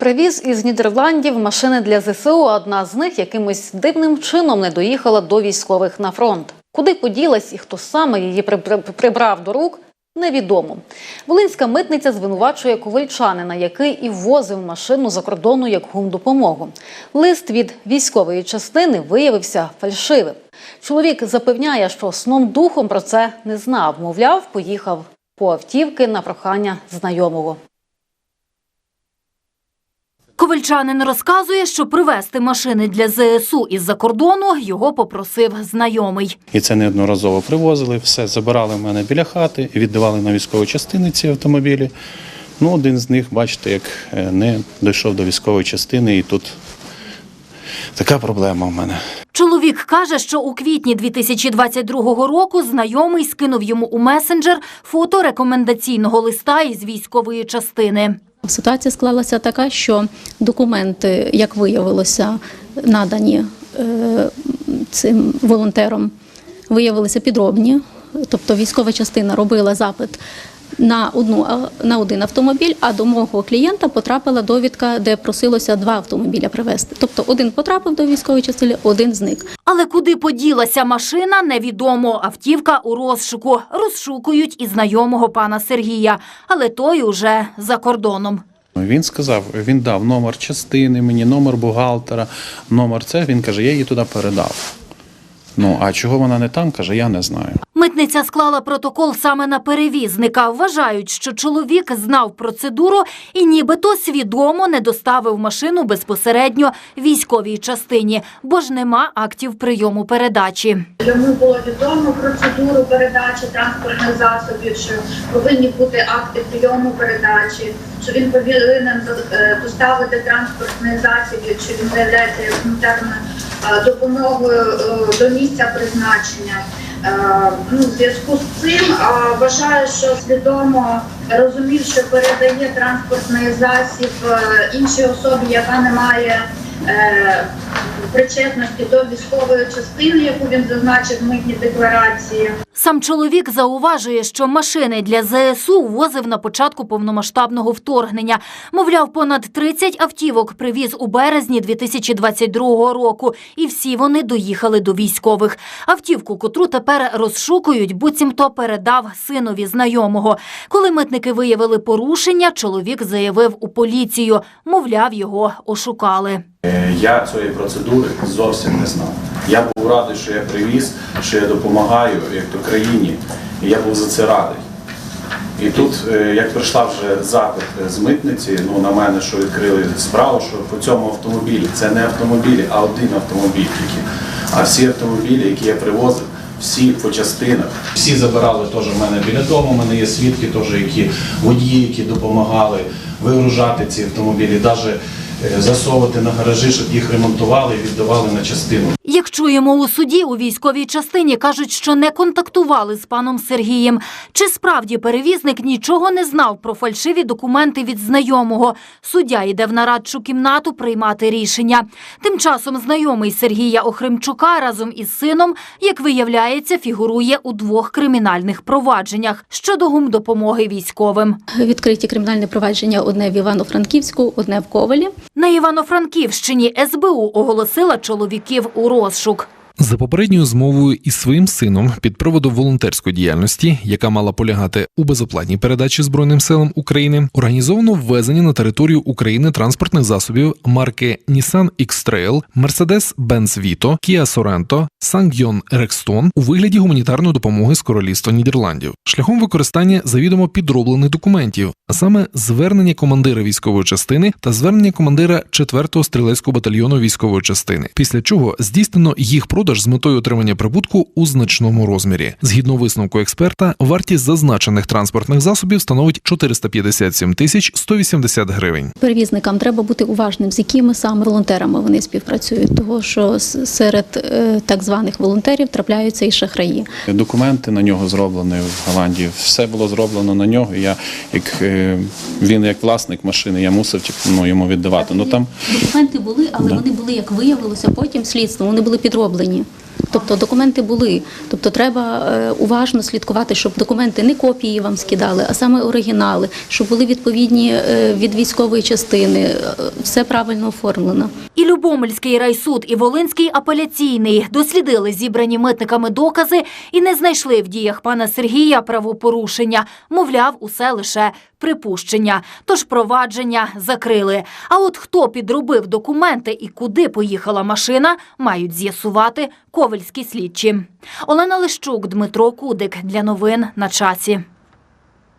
Привіз із Нідерландів машини для ЗСУ. Одна з них якимось дивним чином не доїхала до військових на фронт. Куди поділась і хто саме її при- при- прибрав до рук, невідомо. Волинська митниця звинувачує ковальчанина, який і ввозив машину за кордону як гумдопомогу. Лист від військової частини виявився фальшивим. Чоловік запевняє, що сном духом про це не знав. Мовляв, поїхав по автівки на прохання знайомого. Ковальчанин розказує, що привезти машини для ЗСУ із-за кордону його попросив знайомий. І це неодноразово привозили, все забирали в мене біля хати, віддавали на військові частини ці автомобілі. Ну, один з них, бачите, як е, не дійшов до військової частини, і тут така проблема в мене. Чоловік каже, що у квітні 2022 року знайомий скинув йому у месенджер фото рекомендаційного листа із військової частини. Ситуація склалася така, що документи, як виявилося, надані е, цим волонтером, виявилися підробні. Тобто військова частина робила запит на одну на один автомобіль, а до мого клієнта потрапила довідка, де просилося два автомобіля привезти. Тобто один потрапив до військової частини, один зник. Але куди поділася машина, невідомо. Автівка у розшуку. Розшукують і знайомого пана Сергія, але той уже за кордоном. Він сказав, він дав номер частини мені, номер бухгалтера, номер це. Він каже, я її туди передав. Ну, а чого вона не там, каже, я не знаю. Митниця склала протокол саме на перевізника. Вважають, що чоловік знав процедуру і нібито свідомо не доставив машину безпосередньо військовій частині, бо ж нема актів прийому передачі. Йому було відомо процедуру передачі транспортних засобів, що повинні бути акти прийому передачі, що він повинен е, доставити транспортний засіб, якщо він заявляється як гуманітарною е, допомогою е, до місця призначення. Е, Ну, в зв'язку з цим е, вважаю, що свідомо розумів, що передає транспортний засіб е, іншій особі, яка не має причетності до військової частини, яку він зазначив в митній декларації. Сам чоловік зауважує, що машини для ЗСУ возив на початку повномасштабного вторгнення. Мовляв, понад 30 автівок привіз у березні 2022 року, і всі вони доїхали до військових. Автівку, котру тепер розшукують, буцімто передав синові знайомого. Коли митники виявили порушення, чоловік заявив у поліцію. Мовляв, його ошукали. Е, Я цієї процедури зовсім не знав. Я був радий, що я привіз, що я допомагаю як то країні, і я був за це радий. І тут, е, як прийшла вже запит з митниці, ну на мене, що відкрили справу, що по цьому автомобілі це не автомобілі, а один автомобіль тільки. А всі автомобілі, які я привозив, всі по частинах. Всі забирали теж в мене біля дому. У мене є свідки, теж, які водії, які допомагали вигружати ці автомобілі, навіть засовувати на гаражі, щоб їх ремонтували і віддавали на частину. Як чуємо у суді, у військовій частині кажуть, що не контактували з паном Сергієм. Чи справді перевізник нічого не знав про фальшиві документи від знайомого? Суддя йде в нарадчу кімнату приймати рішення. Тим часом знайомий Сергія Охримчука разом із сином, як виявляється, фігурує у двох кримінальних провадженнях щодо гумдопомоги військовим. Відкриті кримінальне провадження одне в Івано-Франківську, одне в Ковелі. На Івано-Франківщині СБУ оголосила чоловіків у розшук. За попередньою змовою із своїм сином під приводу волонтерської діяльності, яка мала полягати у безоплатній передачі Збройним силам України, організовано ввезення на територію України транспортних засобів марки Nissan X-Trail, Mercedes-Benz Vito, Kia Sorento, Ssangyong Rexton у вигляді гуманітарної допомоги з королівства Нідерландів, шляхом використання завідомо підроблених документів, а саме звернення командира військової частини та звернення командира 4-го стрілецького батальйону військової частини, після чого здійснено їх продаж з метою отримання прибутку у значному розмірі. Згідно висновку експерта, вартість зазначених транспортних засобів становить 457 тисяч 180 гривень. Перевізникам треба бути уважним, з якими саме волонтерами вони співпрацюють, того що серед е, так званих волонтерів трапляються і шахраї. Документи на нього зроблені в Голландії. Все було зроблено на нього. Я як е, він як власник машини, я мусив ну, йому віддавати. Ну там Документи були, але Да. вони були, як виявилося, потім слідством, вони були підроблені. you. Тобто документи були. Тобто треба е, уважно слідкувати, щоб документи не копії вам скидали, а саме оригінали, щоб були відповідні е, від військової частини. е, Все правильно оформлено. І Любомельський райсуд, і Волинський апеляційний дослідили зібрані митниками докази і не знайшли в діях пана Сергія правопорушення. Мовляв, усе лише припущення. Тож провадження закрили. А от хто підробив документи і куди поїхала машина, мають з'ясувати ковальські слідчі. Олена Лищук, Дмитро Кудик для новин на часі.